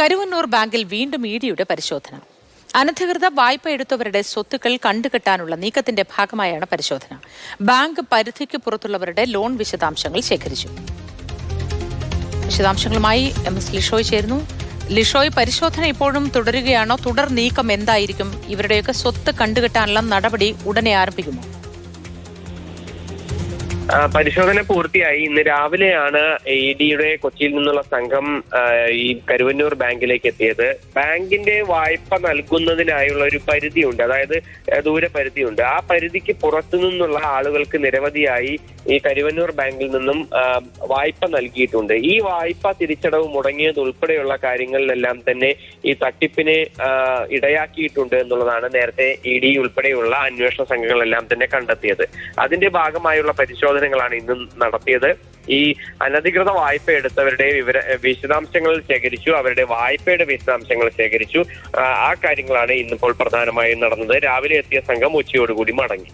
കരുവന്നൂർ ബാങ്കിൽ വീണ്ടും ഇഡിയുടെ പരിശോധന. അനധികൃത വായ്പ എടുത്തവരുടെ സ്വത്തുക്കൾ കണ്ടുകെട്ടാനുള്ള നീക്കത്തിന്റെ ഭാഗമായാണ് പരിശോധന. ബാങ്ക് പരിധിക്ക് പുറത്തുള്ളവരുടെ ലോൺ വിശദാംശങ്ങൾ ശേഖരിച്ചു. വിശദാംശങ്ങളുമായി എം എസ് ലിഷോയ് ചേരുന്നു. ലിഷോയ് പരിശോധന ഇപ്പോഴും തുടരുകയാണോ? തുടർ നീക്കം എന്തായിരിക്കും? ഇവരുടെയൊക്കെ സ്വത്ത് കണ്ടുകെട്ടാനുള്ള നടപടി ഉടനെ ആരംഭിക്കുമോ? പരിശോധന പൂർത്തിയായി. ഇന്ന് രാവിലെയാണ് ഇ ഡിയുടെ കൊച്ചിയിൽ നിന്നുള്ള സംഘം ഈ കരുവന്നൂർ ബാങ്കിലേക്ക് എത്തിയത്. ബാങ്കിന്റെ വായ്പ നൽകുന്നതിനായുള്ള ഒരു പരിധിയുണ്ട്. അതായത് ദൂരപരിധിയുണ്ട്. ആ പരിധിക്ക് പുറത്തു നിന്നുള്ള ആളുകൾക്ക് നിരവധിയായി ഈ കരുവന്നൂർ ബാങ്കിൽ നിന്നും വായ്പ നൽകിയിട്ടുണ്ട്. ഈ വായ്പ തിരിച്ചടവ് മുടങ്ങിയത് ഉൾപ്പെടെയുള്ള കാര്യങ്ങളിലെല്ലാം തന്നെ ഈ തട്ടിപ്പിന് ഇടയാക്കിയിട്ടുണ്ട് എന്നുള്ളതാണ് നേരത്തെ ഇ ഡി ഉൾപ്പെടെയുള്ള അന്വേഷണ സംഘങ്ങളെല്ലാം തന്നെ കണ്ടെത്തിയത്. അതിന്റെ ഭാഗമായുള്ള പരിശോധനകളാണ് ഇന്നും നടത്തിയത്. ഈ അനധികൃത വായ്പ എടുത്തവരുടെ വിവര വിശദാംശങ്ങൾ ശേഖരിച്ചു. അവരുടെ വായ്പയുടെ വിശദാംശങ്ങൾ ശേഖരിച്ചു. ആ, കാര്യങ്ങളാണ് ഇന്നിപ്പോൾ പ്രധാനമായും നടന്നത്. രാവിലെ എത്തിയ സംഘം ഉച്ചയോടുകൂടി മടങ്ങി.